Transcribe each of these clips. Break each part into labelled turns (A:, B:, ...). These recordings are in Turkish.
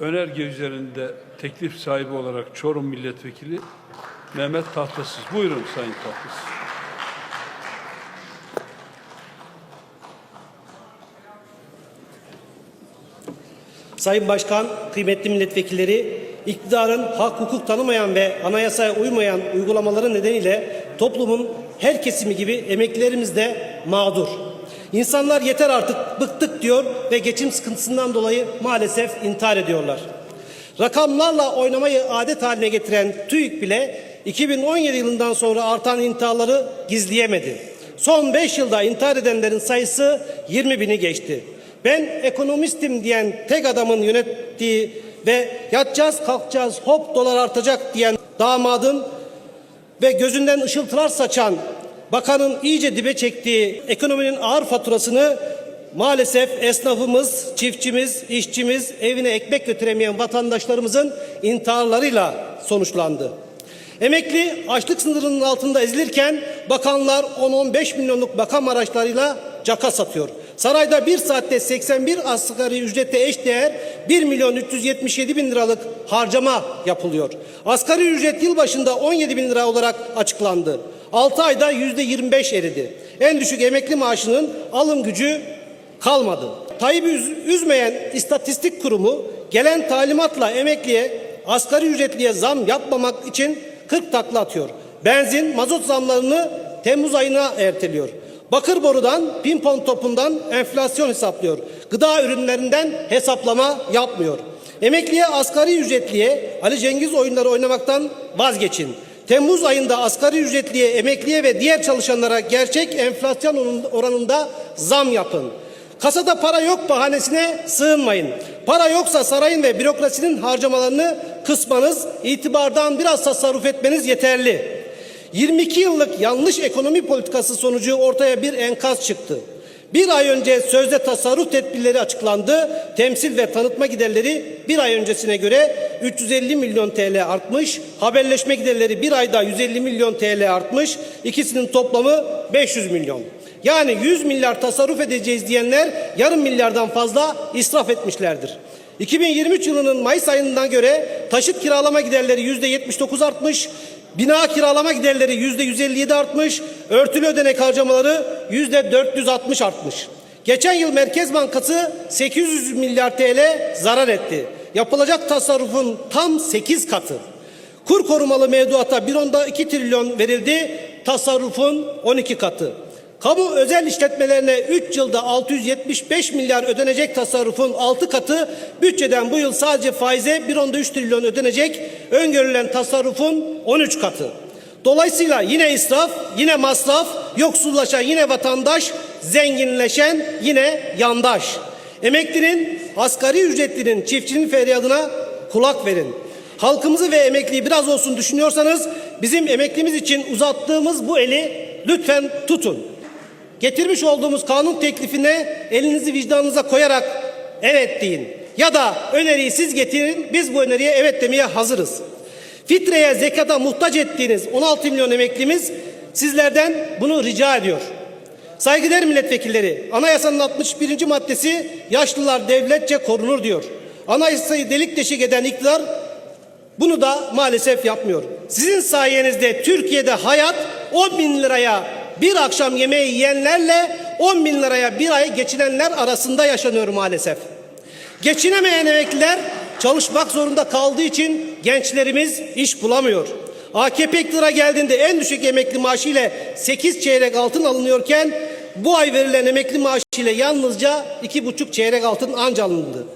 A: önerge üzerinde teklif sahibi olarak Çorum Milletvekili Mehmet Tahtasız. Buyurun Sayın Tahtasız.
B: Sayın Başkan, kıymetli milletvekilleri, iktidarın hak hukuk tanımayan ve anayasaya uymayan uygulamaları nedeniyle toplumun her kesimi gibi emeklilerimiz de mağdur. İnsanlar yeter artık bıktık diyor ve geçim sıkıntısından dolayı maalesef intihar ediyorlar. Rakamlarla oynamayı adet haline getiren TÜİK bile 2017 yılından sonra artan intiharları gizleyemedi. Son 5 yılda intihar edenlerin sayısı 20 bini geçti. Ben ekonomistim diyen tek adamın yönettiği ve yatacağız kalkacağız hop dolar artacak diyen damadın ve gözünden ışıltılar saçan bakanın iyice dibe çektiği ekonominin ağır faturasını maalesef esnafımız, çiftçimiz, işçimiz, evine ekmek götüremeyen vatandaşlarımızın intiharlarıyla sonuçlandı. Emekli açlık sınırının altında ezilirken bakanlar 10-15 milyonluk bakam araçlarıyla caka satıyor. Sarayda bir saatte 81 asgari ücrete eşdeğer 1 milyon 377 bin liralık harcama yapılıyor. Asgari ücret yılbaşında 17 bin lira olarak açıklandı. 6 ayda yüzde 25 eridi. En düşük emekli maaşının alım gücü kalmadı. Tayyip'i üz- üzmeyen istatistik kurumu gelen talimatla emekliye asgari ücretliye zam yapmamak için 40 takla atıyor. Benzin, mazot zamlarını Temmuz ayına erteliyor. Bakır borudan, pimpon topundan enflasyon hesaplıyor. Gıda ürünlerinden hesaplama yapmıyor. Emekliye asgari ücretliye Ali Cengiz oyunları oynamaktan vazgeçin. Temmuz ayında asgari ücretliye, emekliye ve diğer çalışanlara gerçek enflasyon oranında zam yapın. Kasada para yok bahanesine sığınmayın. Para yoksa sarayın ve bürokrasinin harcamalarını kısmanız, itibardan biraz tasarruf etmeniz yeterli. 22 yıllık yanlış ekonomi politikası sonucu ortaya bir enkaz çıktı. Bir ay önce sözde tasarruf tedbirleri açıklandı. Temsil ve tanıtma giderleri bir ay öncesine göre 350 milyon TL artmış. Haberleşme giderleri bir ayda 150 milyon TL artmış. İkisinin toplamı 500 milyon. Yani 100 milyar tasarruf edeceğiz diyenler yarım milyardan fazla israf etmişlerdir. 2023 yılının Mayıs ayından göre taşıt kiralama giderleri %79 artmış. Bina kiralama giderleri yüzde 157 artmış, örtülü ödenek harcamaları yüzde 460 artmış. Geçen yıl Merkez Bankası 800 milyar TL zarar etti. Yapılacak tasarrufun tam 8 katı. Kur korumalı mevduata 1.2 trilyon verildi, tasarrufun 12 katı. Kamu özel işletmelerine 3 yılda 675 milyar ödenecek tasarrufun 6 katı bütçeden bu yıl sadece faize 1.3 trilyon ödenecek öngörülen tasarrufun 13 katı. Dolayısıyla yine israf, yine masraf, yoksullaşan yine vatandaş, zenginleşen yine yandaş. Emeklinin, asgari ücretlinin, çiftçinin feryadına kulak verin. Halkımızı ve emekliyi biraz olsun düşünüyorsanız bizim emeklimiz için uzattığımız bu eli lütfen tutun. Getirmiş olduğumuz kanun teklifine elinizi vicdanınıza koyarak evet deyin. Ya da öneriyi siz getirin, biz bu öneriye evet demeye hazırız. Fitreye, zekata muhtaç ettiğiniz 16 milyon emeklimiz sizlerden bunu rica ediyor. Saygıdeğer milletvekilleri, anayasanın 61. maddesi yaşlılar devletçe korunur diyor. Anayasayı delik deşik eden iktidar bunu da maalesef yapmıyor. Sizin sayenizde Türkiye'de hayat 10 bin liraya bir akşam yemeği yiyenlerle 10 bin liraya bir ay geçinenler arasında yaşanıyor maalesef. Geçinemeyen emekliler çalışmak zorunda kaldığı için gençlerimiz iş bulamıyor. AKP iktidara geldiğinde en düşük emekli maaşı ile 8 çeyrek altın alınıyorken bu ay verilen emekli maaşı ile yalnızca 2,5 çeyrek altın anca alındı.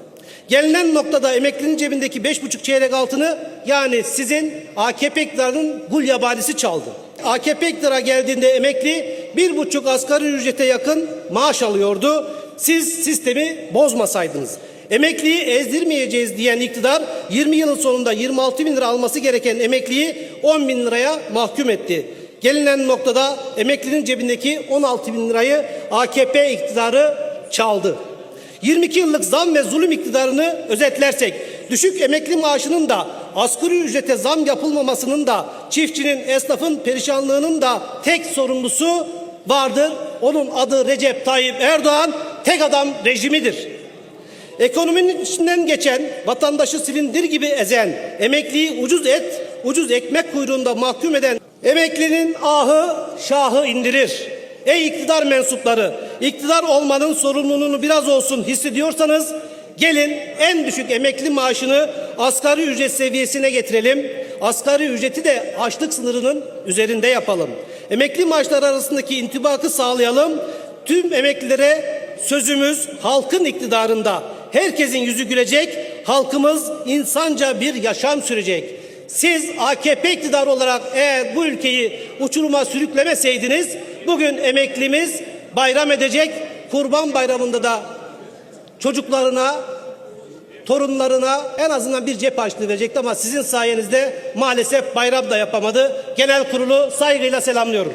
B: Gelinen noktada emeklinin cebindeki beş buçuk çeyrek altını yani sizin AKP iktidarının gul yabanisi çaldı. AKP iktidara geldiğinde emekli bir buçuk asgari ücrete yakın maaş alıyordu. Siz sistemi bozmasaydınız. Emekliyi ezdirmeyeceğiz diyen iktidar 20 yılın sonunda 26 bin lira alması gereken emekliyi 10 bin liraya mahkum etti. Gelinen noktada emeklinin cebindeki 16 bin lirayı AKP iktidarı çaldı. 22 yıllık zam ve zulüm iktidarını özetlersek, düşük emekli maaşının da asgari ücrete zam yapılmamasının da çiftçinin, esnafın perişanlığının da tek sorumlusu vardır. Onun adı Recep Tayyip Erdoğan, tek adam rejimidir. Ekonominin içinden geçen, vatandaşı silindir gibi ezen, emekliyi ucuz et, ucuz ekmek kuyruğunda mahkum eden emeklinin ahı şahı indirir. Ey iktidar mensupları, iktidar olmanın sorumluluğunu biraz olsun hissediyorsanız gelin en düşük emekli maaşını asgari ücret seviyesine getirelim. Asgari ücreti de açlık sınırının üzerinde yapalım. Emekli maaşları arasındaki intibakı sağlayalım. Tüm emeklilere sözümüz halkın iktidarında. Herkesin yüzü gülecek, halkımız insanca bir yaşam sürecek. Siz AKP iktidarı olarak eğer bu ülkeyi uçuruma sürüklemeseydiniz bugün emeklimiz bayram edecek. Kurban bayramında da çocuklarına, torunlarına en azından bir cep harçlığı verecekti ama sizin sayenizde maalesef bayram da yapamadı. Genel kurulu saygıyla selamlıyorum.